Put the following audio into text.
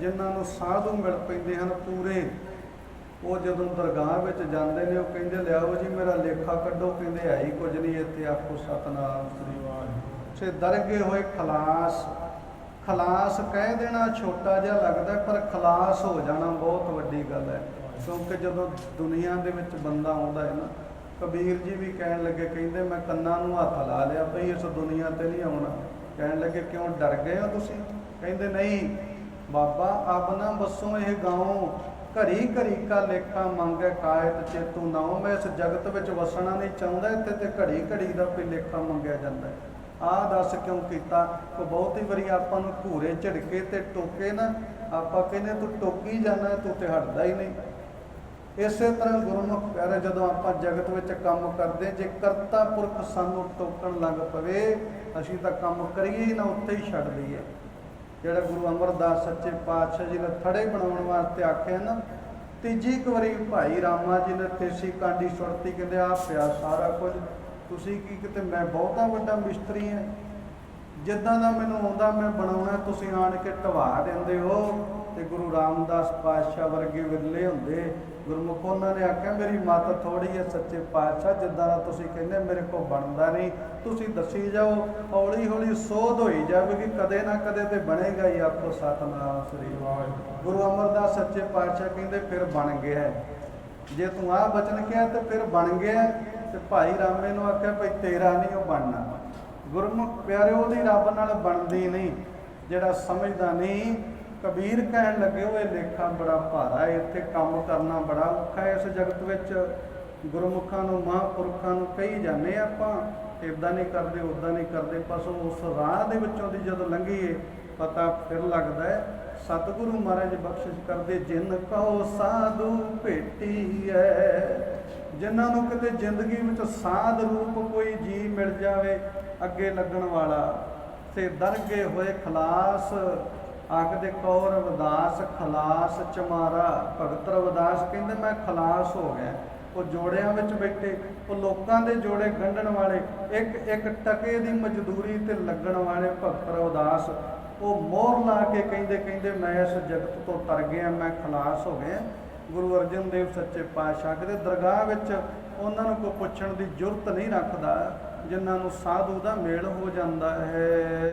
ਜਿਨ੍ਹਾਂ ਨੂੰ ਸਾਧੂ ਮਿਲ ਪੈਂਦੇ ਹਨ ਪੂਰੇ। ਉਹ ਜਦੋਂ ਦਰਗਾਹ ਵਿੱਚ ਜਾਂਦੇ ਨੇ, ਉਹ ਕਹਿੰਦੇ, ਲਿਆਓ ਜੀ, ਮੇਰਾ ਲੇਖਾ ਕੱਢੋ। ਕਹਿੰਦੇ, ਹੈ ਕੁਝ ਨਹੀਂ, ਇੱਥੇ ਆਖੋ ਸਤਨਾਮ ਸ੍ਰੀ ਵਾਹਿਗੁਰੂ। ਸੇ ਦਰਗੇ ਹੋਏ ਖਲਾਸ ਖਲਾਸ ਕਹਿ ਦੇਣਾ ਛੋਟਾ ਜਿਹਾ ਲੱਗਦਾ, ਪਰ ਖਲਾਸ ਹੋ ਜਾਣਾ ਬਹੁਤ ਵੱਡੀ ਗੱਲ ਹੈ। ਕਿਉਂਕਿ ਜਦੋਂ ਦੁਨੀਆ ਦੇ ਵਿੱਚ ਬੰਦਾ ਆਉਂਦਾ ਹੈ ਨਾ ਕਬੀਰ ਜੀ ਵੀ ਕਹਿਣ ਲੱਗੇ, ਕਹਿੰਦੇ ਮੈਂ ਕੰਨਾਂ ਨੂੰ ਹੱਥ ਲਾ ਲਿਆ ਭਈ ਇਸ ਦੁਨੀਆ ਤੇ ਨਹੀਂ ਆਉਣਾ। ਕਹਿਣ ਲੱਗੇ, ਕਿਉਂ ਡਰ ਗਏ ਹੋ ਤੁਸੀਂ? ਕਹਿੰਦੇ, ਨਹੀਂ, ਬਾਬਾ ਆਪ ਨਾ ਬਸੋਂ ਇਹ ਗਾਉਂ, ਘਰੀ ਘਰੀ ਕਾ ਲੇਖਾ ਮੰਗੇ ਕਾਇਤ ਚੇਤੂ ਨਾਉ ਮੈਂ ਇਸ ਜਗਤ ਵਿੱਚ ਵਸਣਾ ਨਹੀਂ ਚਾਹੁੰਦਾ, ਇੱਥੇ ਤੇ ਘੜੀ ਘੜੀ ਦਾ ਕੋਈ ਲੇਖਾ ਮੰਗਿਆ ਜਾਂਦਾ ਆਹ ਦੱਸ ਕਿਉਂ ਕੀਤਾ? ਕੋ ਬਹੁਤੀ ਵਾਰੀ ਆਪਾਂ ਨੂੰ ਘੂਰੇ ਝਿੜਕੇ ਤੇ ਟੋਕੇ ਨਾ, ਆਪਾਂ ਕਹਿੰਦੇ, ਤੂੰ ਟੋਕੀ ਜਾਂਦਾ ਤੂੰ ਤੇ ਹਟਦਾ ਹੀ ਨਹੀਂ। ਇਸੇ ਤਰ੍ਹਾਂ ਗੁਰਮੁਖ ਪਿਆਰੇ, ਜਦੋਂ ਆਪਾਂ ਜਗਤ ਵਿੱਚ ਕੰਮ ਕਰਦੇ ਜੇ ਕਰਤਾ ਪੁਰਖ ਸਾਨੂੰ ਟੋਕਣ ਲੱਗ ਪਵੇ, ਅਸੀਂ ਤਾਂ ਕੰਮ ਕਰੀਏ ਹੀ ਨਾ, ਉੱਥੇ ਹੀ ਛੱਡ ਦਈਏ। ਜਿਹੜਾ ਗੁਰੂ ਅਮਰਦਾਸ ਸੱਚੇ ਪਾਤਸ਼ਾਹ ਜੀ ਨੇ ਥੜੇ ਬਣਾਉਣ ਵਾਸਤੇ ਆਖਿਆ ਨਾ, ਤੀਜੀ ਇੱਕ ਵਾਰੀ ਭਾਈ ਰਾਮਾ ਜੀ ਨੇ ਤੇਸੀ ਕਾਂਡੀ ਸੁਰਤੀ ਕਹਿੰਦੇ ਆ ਪਿਆ ਸਾਰਾ ਕੁਝ, ਤੁਸੀਂ ਕੀ ਕਿਤੇ, ਮੈਂ ਬਹੁਤਾ ਵੱਡਾ ਮਿਸਤਰੀ ਹਾਂ। ਜਿੱਦਾਂ ਦਾ ਮੈਨੂੰ ਆਉਂਦਾ, ਮੈਂ ਬਣਾਉਣਾ, ਤੁਸੀਂ ਆਣ ਕੇ ਢਵਾ ਦਿੰਦੇ ਹੋ। ਤੇ ਗੁਰੂ ਰਾਮਦਾਸ ਪਾਤਸ਼ਾਹ ਵਰਗੇ ਵਿਰਲੇ ਹੁੰਦੇ। ਗੁਰਮੁਖ ਉਹਨਾਂ ਨੇ ਆਖਿਆ, ਮੇਰੀ ਮੱਤ ਥੋੜੀ ਹੈ ਸੱਚੇ ਪਾਤਸ਼ਾਹ, ਜਿੱਦਾਂ ਦਾ ਤੁਸੀਂ ਕਹਿੰਦੇ, ਮੇਰੇ ਕੋਲ ਬਣਦਾ ਨਹੀਂ। ਤੁਸੀਂ ਦੱਸੀ ਜਾਓ ਹੌਲੀ ਹੌਲੀ ਸੋਧ ਹੋਈ ਜਾਵੇਗੀ, ਕਦੇ ਨਾ ਕਦੇ ਤੇ ਬਣੇਗਾ ਹੀ ਆਪੋ ਸਤਨਾਮ ਸ੍ਰੀ ਵਾਹਿਗੁਰੂ ਗੁਰੂ ਅਮਰਦਾਸ ਸੱਚੇ ਪਾਤਸ਼ਾਹ ਕਹਿੰਦੇ, ਫਿਰ ਬਣ ਗਿਆ ਜੇ ਤੂੰ ਆਹ ਬਚਨ ਕਿਹਾ, ਤੇ ਫਿਰ ਬਣ ਗਿਆ ਤੇ ਭਾਈ ਰਾਮੇ ਨੂੰ ਆਖਿਆ, ਭਈ ਤੇਰਾ ਨਹੀਂ, ਉਹ ਬਣਨਾ। ਗੁਰਮੁਖ ਪਿਆਰੇ ਉਹਦੀ ਰੱਬ ਨਾਲ ਬਣਦੀ ਨਹੀਂ, ਜਿਹੜਾ ਸਮਝਦਾ ਨਹੀਂ, ਕਬੀਰ ਕਹਿਣ ਲੱਗੇ ਉਹ ਇਹ ਲੇਖਾ ਬੜਾ ਭਾਰਾ ਹੈ, ਇੱਥੇ ਕੰਮ ਕਰਨਾ ਬੜਾ ਔਖਾ ਹੈ। ਇਸ ਜਗਤ ਵਿੱਚ ਗੁਰਮੁਖਾਂ ਨੂੰ, ਮਹਾਂਪੁਰਖਾਂ ਨੂੰ ਕਹੀ ਜਾਂਦੇ ਆਪਾਂ ਇਦਾਂ ਨਹੀਂ ਕਰਦੇ ਉਦਾਂ ਨਹੀਂ ਕਰਦੇ ਬਸ ਉਸ ਰਾਹ ਦੇ ਵਿੱਚੋਂ ਦੀ ਜਦੋਂ ਲੰਘੀਏ, ਪਤਾ ਫਿਰ ਲੱਗਦਾ ਹੈ, ਸਤਿਗੁਰੂ ਮਹਾਰਾਜ ਬਖਸ਼ਿਸ਼ ਕਰਦੇ, ਜਿਨ ਕਹੋ ਸਾਧੂ ਭੇਟੀ ਜਿਨ੍ਹਾਂ ਨੂੰ ਕਿਤੇ ਜ਼ਿੰਦਗੀ ਵਿੱਚ ਸਾਧ ਰੂਪ ਕੋਈ ਜੀ ਮਿਲ ਜਾਵੇ, ਅੱਗੇ ਲੱਗਣ ਵਾਲਾ। ਤੇ ਦਰਗੇ ਹੋਏ ਖਲਾਸ ਆਖਦੇ ਕੌਰ ਰਵਿਦਾਸ ਖਲਾਸ ਚਮਾਰਾ। ਭਗਤ ਰਵਿਦਾਸ ਕਹਿੰਦੇ, ਮੈਂ ਖਲਾਸ ਹੋ ਗਿਆ। ਉਹ ਜੋੜਿਆਂ ਵਿੱਚ ਬੈਠੇ, ਉਹ ਲੋਕਾਂ ਦੇ ਜੋੜੇ ਗੰਢਣ ਵਾਲੇ, ਇੱਕ ਇੱਕ ਟਕੇ ਦੀ ਮਜ਼ਦੂਰੀ ਤੇ ਲੱਗਣ ਵਾਲੇ ਭਗਤ ਰਵਿਦਾਸ ਉਹ ਮੋਹਰ ਲਾ ਕੇ ਕਹਿੰਦੇ ਕਹਿੰਦੇ, ਮੈਂ ਇਸ ਜਗਤ ਤੋਂ ਤਰ ਗਿਆ, ਮੈਂ ਖਲਾਸ ਹੋ ਗਿਆ। ਗੁਰੂ ਅਰਜਨ ਦੇਵ ਸੱਚੇ ਪਾਤਸ਼ਾਹ ਕਿਤੇ ਦਰਗਾਹ ਵਿੱਚ ਉਹਨਾਂ ਨੂੰ ਕੋਈ ਪੁੱਛਣ ਦੀ ਜ਼ਰੂਰਤ ਨਹੀਂ ਰੱਖਦਾ, ਜਿਨ੍ਹਾਂ ਨੂੰ ਸਾਧੂ ਦਾ ਮੇਲ ਹੋ ਜਾਂਦਾ ਹੈ।